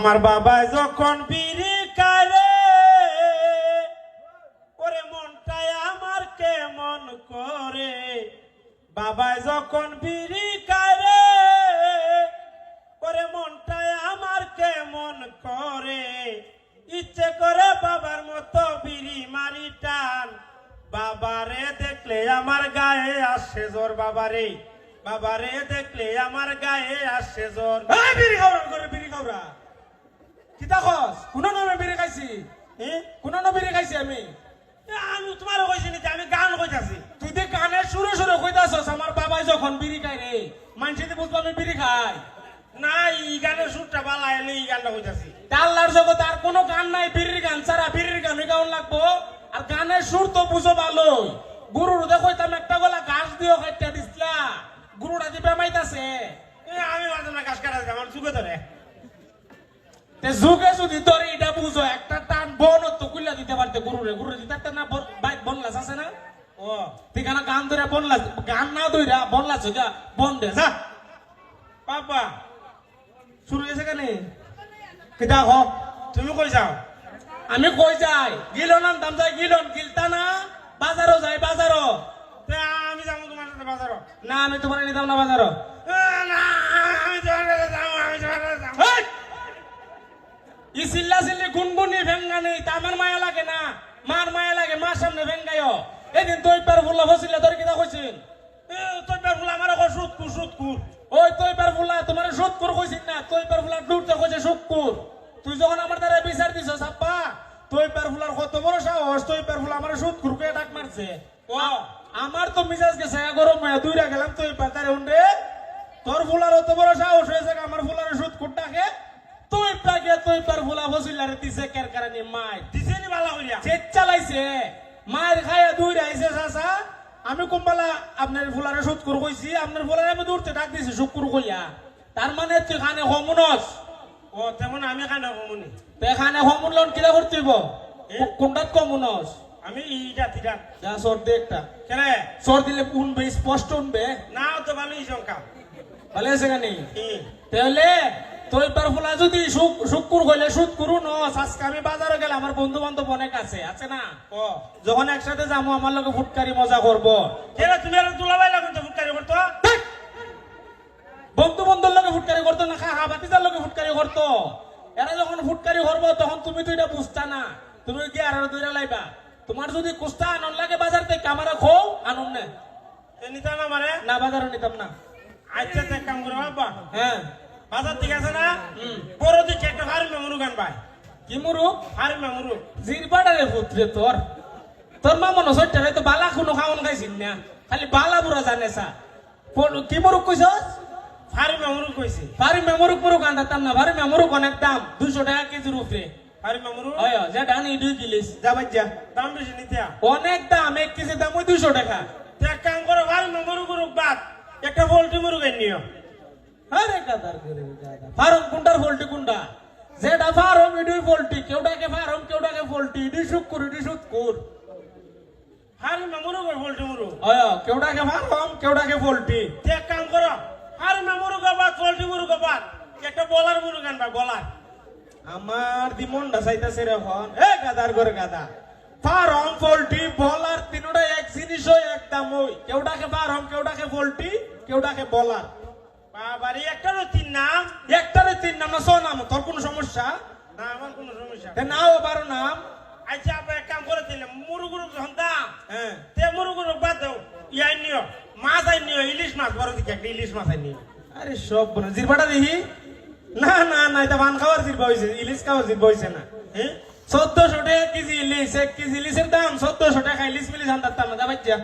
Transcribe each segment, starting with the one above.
আমার বাবা যখন বিড়ি কারে ওরে মনটায় আমার কেমন করে? বাবা যখন বিড়ি কারে ওরে মনটায় আমার কেমন করে? ইচ্ছে করে বাবার মতো বিড়ি মারি টান। বাবারে দেখলে আমার গায়ে আসে জোর বাবারে। বাবারে দেখলে আমার গায়ে আসে জোর বিড়ি খাওয়ার করে বিড়ি খাওয়া কিতা খস কোন নামে বিড়ি খাইছি? কোন নামে বিড়ি খাইছি আমি? আমি তোমার কইছি নাকি? আমি গান কইতাছি তুই যে কানে সুরে সুরে কইতাছস আমার বাবাই যখন বিড়ি খাই রে মানুষে বুঝব আমি বিড়ি খাই। না ই গানের সুরটা বালা এলে ই গানটা কইতাছি আল্লাহর জগতে আর কোনো গান নাই বিড়ির গান। ছাড়া বিড়ির গানই গাউন লাগবো। আর গানের সুর তো বুঝো ভালোই গুরুর দেখো তাম একটা গলা ঘাস দিও খাইতে দিসলা গুরুটা দি বেমাইতাছে আমি মাঝে না গাছ কাটা আমার চুকে ধরে যুগে যদি তোর এটা বুঝো একটা টান বন তো কুইলা দিতে পারতে গুরুরে গুরুরে দিতে পারতে না বনলাস আছে না? ও। ঠিকানা গান ধরে বনলাস গান না ধইরা বনলাস হইয়া বন দে যা। পাপা শুরু হয়েছে কেন? কিতা হ। তুমি কই যাও? আমি কই যাই? গিলন আনতাম যাই গিলন গিলতা না। বাজারও যাই বাজারও। আমি যাব তোমার সাথে বাজারও। না আমি তোমার নিতাম না বাজারও। চিল্লা চিল্লি গুনগুনি ভেঙ্গানি তা আমার মায়া লাগে না। মার মায়া লাগে মার সামনে ভেঙ্গাইও। এদিন তুই পার ফুলা ফসিলে তোর কিতা কইছিন? তোর বের ফুল আমার এখন সুদ কুর সুদ কুর ওই তুই পার ফুলা তোমার সুদ কর কইছিন না? তুই পার ফুলা ডুবতে কইছে শুকুর তুই যখন আমার দ্বারা বিচার দিছ সাপ্পা তুই পার ফুলার কত বড় সাহস তুই পার ফুলা আমার সুদ কুরকে ডাক মারছে। ও। আমার তো মিজাজ গেছে গরম হয়ে দুইরা গেলাম তুই পাতারে উন্ডে তোর ফুলার অত বড় সাহস হয়েছে আমার ফুলার সুদ কুটটাকে তুই পাকে তুই পার ফুলা ফসিলারে দিছে কের কারণে মাই দিছে নি বালা করিয়া চেক চালাইছে? মায়ের খাইয়া দুইরা আইছে চাচা। আমি কোম্পালা আপনার ফুলারে সুদ করে কইছি আপনার ফুলারে আমি দূরতে ডাক দিছি শুকুর কইয়া। তার মানে তুই খানে হমুনস ও তেমন আমি কানে কমুনি। তে খানে হমুন লন কিলা করতেইব কোনটাত কমুনস? আমি ইটা থিটা যা সর দে একটা। কেরে সর দিলে উনবে স্পষ্ট উনবে। না তো ভালো ই সংখ্যা। ভালো আছে কানি? তাহলে তুই পার ফুলা যদি শুক- শুক্কুর হইলে সুদ করু ন আজকে আমি বাজারে গেলে আমার বন্ধু বান্ধব অনেক আছে আছে না? যখন একসাথে যাব আমার লোকে ফুটকারি মজা করব। কেরে তুমি আর দুলাবাই লাগুন তো ফুটকারি করতো! বন্ধু বন্ধুর লোকে ফুটকারি করতো না খা বাতিজার লোকে ফুটকারি করতো। এরা যখন ফুটকারি করব তখন তুমি তো এটা বুঝতা না। তুমি কি আর দুইরা লাইবা। তোমার যদি কুস্তা আনন্দ লাগে বাজার থেকে আমারে খো আনন্দ নে। এ না মারে না বাজারে নিতাম না। আচ্ছা এক কাম করো বাবা হ্যাঁ। বাজার ঠিক আছে না। বড় দিকে একটা ফার্মে মেমরু গান পাই কি মুরু ফার্মে মেমরু জিরবাডারে পুত্রে তোর। তোর মা মনে সত্যি তো বালা কোনো খাওন খাইছিস না। খালি বালা বুড়া জানে সা। কি মুরুক কইছস? ফার্মে মেমরু কইছে। ভারি মেমরুক মুরুক আনতাম না। ভারি মেমরুক অনেক দাম। দুশো টাকা কেজির উপরে ফার্মে মেমরু যে ডানি দুই কিলিস। যাবাই যা। দাম বেশি নিতে অনেক দাম। এক কেজি দাম ওই দুশো টাকা। তো এক কাম করো ফার্মে মেমরু করুক বাদ। একটা পোল্ট্রি মুরু গান নিও। আরে কাদার করে। ফার্ম কোনটার ফল্টি কোনটা যেটা ফার্ম ইডুই ফল্টি। কেউটাকে ফার্ম কেউটাকে ফল্টি। ইডি শুকুর ইডি শুকুর ফার্মে মেমরু কর পোল্ট্রি মুরু হয় কেউটাকে ফার্ম কেউটাকে ফল্টি। তো কাম করো ফার্মে মুরু গো বাদ পোল্ট্রি মুরু গো বাদ। একটা বলার মুরু পাই বলার? আমার দিমনটা চাইতাছে রে এ গাদার করে গাদা ফার্ম ফল্টি বলার তিনটা এক জিনিস এক দাম ওই কেউটাকে ফার্ম কেউটাকে ফল্টি কেউটাকে বলার। একটারও তিন নাম। একটারে তিন নাম না ছ নাম। তোর কোনো সমস্যা? না আমার কোনো সমস্যা। তে নাও বারো নাম। আচ্ছা আপনি এক কাম করে মুরু হ্যাঁ। তে মুরু বাদ দাও ইয়াই নিও মাছ আই নিও ইলিশ মাছ বড় দিকে একটা ইলিশ মাছ আই নিও আরে সব বনা জিরবাটা দেখি? না না না এটা ভান খাওয়ার জিরবা হয়েছে ইলিশ খাওয়ার জিরবা হয়েছে না। হ্যাঁ চোদ্দশো টাকা কেজি ইলিশ এক কেজি ইলিশের দাম চোদ্দশো টাকা ইলিশ মিলিশ আনতাম না যাবার যা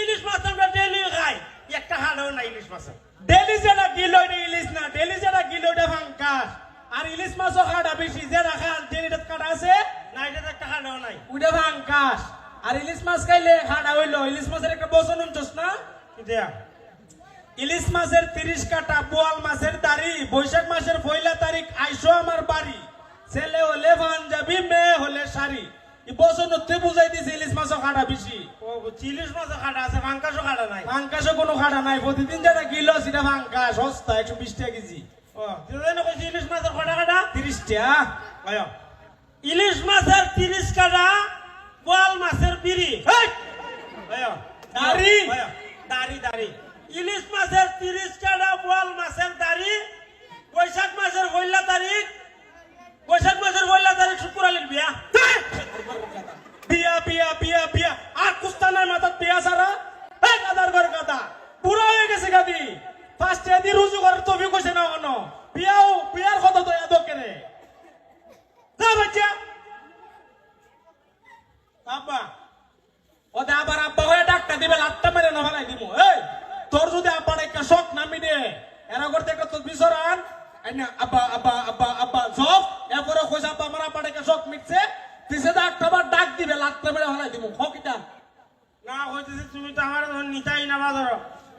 ইলিশ মাছ আমরা ডেলি খাই একটা হাড়ও না ইলিশ মাছ ডেলি যেটা কিলো এটা ইলিশ না ডেলি যেটা কিলো এটা ফাঙ্কাস আর ইলিশ মাছও কাটা বেশি যে রাখা ডেলিটা কাটা আছে না এটা তো একটা হাড়ও নাই ওইটা ফাঙ্কাস আর ইলিশ মাছ খাইলে খাটা হইল ইলিশ মাছের একটা বসন উনছস না? ইলিশ মাছের তিরিশ কাটা বোয়াল মাছের দাড়ি বৈশাখ মাসের পয়লা তারিখ আইসো আমার বাড়ি। ছেলে হলে পাঞ্জাবি মেয়ে হলে শাড়ি। ই তুই বুঝাই দিছে ইলিশ মাছও খাটা বেশি। ইলিশ মাছও খাটা আছে ফাঙ্কাশও খাটা নাই। ফাঙ্কাসও কোনো খাটা নাই প্রতিদিন যেটা কিলো সেটা ফাঙ্কাস সস্তা একশো বিশ টাকা কেজি। ইলিশ মাছের কটা কাটা তিরিশ পাঁচটা ইলিশ মাছের তিরিশ কাটা বোয়াল মাছের বিড়ি। দাড়ি? দাড়ি? দাড়ি ইলিশ মাছের তিরিশ কাটা বোয়াল মাছের দাড়ি বৈশাখ মাসের পয়লা তারিখ বৈশাখ মাসের পয়লা তারিখ শুক্রালির বিয়া বিয়া বিয়া বিয়া বিয়া আর কুস্তানের মাথার বিয়া সারা এই গাদার ঘর গাদা পুরো হয়ে গেছে গাদি ফার্স্ট এদি রুজু করার তবি কইছে না কেন বিয়াও বিয়ার কথা তো এত কেনে যা বাচ্চা আব্বা ওতে আবার আব্বা হয়ে ডাক্তার দিবে লাট্টা মেরে না ফেলাই দিমু এই তোর যদি আব্বার একটা শখ নামি দে এরা করতে একটা তোর বিসরান আইনা আব্বা আব্বা আব্বা আব্বা জব এরপরে কইছে আব্বা আমার আব্বার একটা শখ মিটছে? তিসে দা একটা ডাক দিবে মেরে দিমু হকিটা না কইতেছি তুমি তো আমার ধর নিতাই না বাজার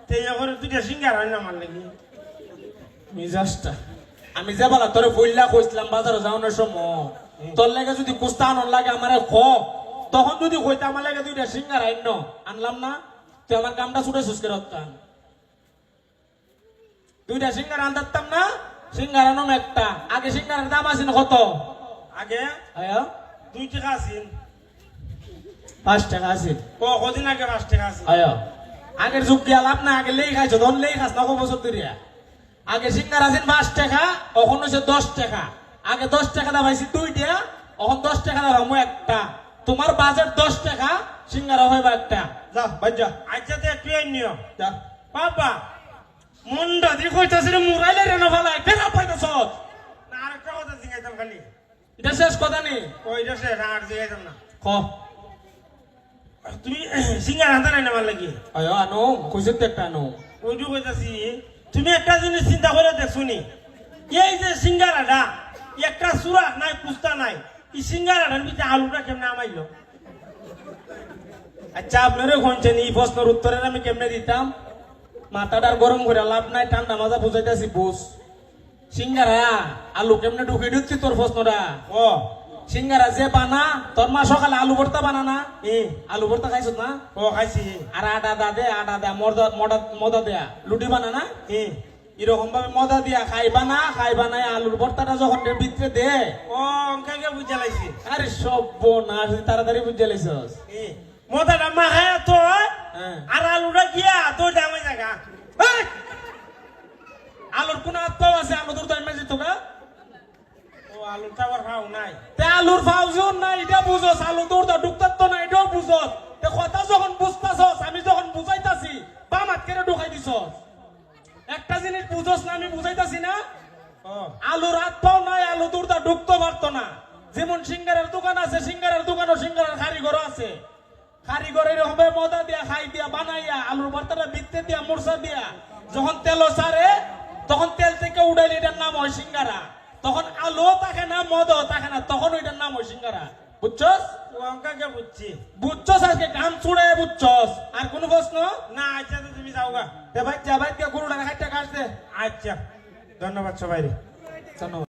তে করে তুই সিঙ্গার হয় না আমার লাগি। মিজাজটা। আমি যে বলা তোরে বইলা কইছিলাম বাজারে যাওয়ানোর সময় তোর লাগে যদি কুস্তা আনন লাগে আমারে খ। তখন যদি কইতে আমার লাগে দুইটা সিঙ্গার আইন আনলাম না। তুই আমার কামটা ছুটে সুস্কে রাখতাম দুইটা সিঙ্গার আনতাম না? সিঙ্গার নম একটা। আগে সিঙ্গারের দাম আছে না কত? আগে আয়া? দুই টাকা আছিল। পাঁচ টাকা আছে কদিন আগে পাঁচ টাকা আছিল। আয়া? আগের যুগ গিয়া লাভ না আগে লেই খাইছো ধন লেই খাস না কো বছর ধরিয়া? আগে সিঙ্গার আছেন পাঁচ টাকা এখন হচ্ছে দশ টাকা। আগে দশ টাকা দা পাইছি দুইটা এখন দশ টাকা দা ভাবো একটা। তোমার বাজেট দশ টাকা সিঙ্গারা হইবা একটা। যা বাজ যা। আচ্ছা তে ট্রেন নিও যা। বাবা মুন্ডা দি কইতাছি রে মুরাইলে রে না ভালাই কেন পাইতাছ। না আরেকটা কথা জিজ্ঞাসাম খালি। এটা শেষ কথা নেই ওইটা সে আর জিজ্ঞাসাম না। ক? তুমি সিঙ্গার আনতে নাই না লাগি? আয় আনো কইছে তো একটা আনো। ওইটু কইতাছি তুমি একটা জিনিস চিন্তা করে দেখছ নি? এই যে সিঙ্গারাটা একটা সুরা নাই পুস্তা নাই এই সিঙ্গারাটার ভিতরে আলুটা কেমনে আমাইলো? আচ্ছা আপনারও শুনছেন এই প্রশ্নের উত্তরের আমি কেমনে দিতাম? মাথাটার গরম করে লাভ নাই ঠান্ডা মাজা বুঝাইতেছি বুঝ। সিঙ্গারা আলু কেমনে ঢুকে দিচ্ছি তোর প্রশ্নটা? ও সিঙ্গারা যে বানা তোর মা সকালে আলু ভর্তা বানা না আলু ভর্তা খাইছ না? ও খাইছি। আর আটা দা দে আটা দা মদা দেয়া লুটি বানা না এরকম ভাবে মদা দিয়া খাইবা না খাইবা না আলুর ভর্তাটা যখন ভিতরে দে। ও অঙ্কাকে বুঝা লাগছে আরে সব না তাড়াতাড়ি বুঝে লাইছস। এ। মদাটা মাখায় তো আর আলুটা গিয়া তো দামে জায়গা! আলুর কোন আত্মাও আছে? আলু তোর টাইমে যেত গা ও আবার খাও নাই। তে আলুর ফাউজন না এটা বুঝস আলু তোর তো ঢুকতার তো না এটাও বুঝস তে কথা যখন বুঝতাছস আমি যখন বুঝাইতাছি বাম হাত কেটে ঢুকাই দিছস? একটা জিনিস বুঝস না আমি বুঝাইতাছি না? আলুর হাত নাই আলু তোর তো ঢুকতে পারতো না। যেমন সিঙ্গারের দোকান আছে সিঙ্গারের দোকানও সিঙ্গারের কারিগর আছে। কারিগরের হবে মদা দিয়া খাই দিয়া বানাইয়া আলুর ভর্তাটা বিত্তে দিয়া মুরসা দিয়া যখন তেল সারে তখন তেল থেকে উড়াইলে এটার নাম হয় সিঙ্গারা। তখন আলু থাকে না মদ থাকে না তখন ওইটার নাম হয় সিঙ্গারা। বুঝছস? ও অঙ্কাকে বুঝছি। বুঝছস আজকে? কাম ছুড়ে বুঝছস। আর কোনো প্রশ্ন? না আচ্ছা তো তুমি যাও গা ভাই যা ভাই গরুটা খাইতে কাটতে আচ্ছা ধন্যবাদ সবাই ধন্যবাদ।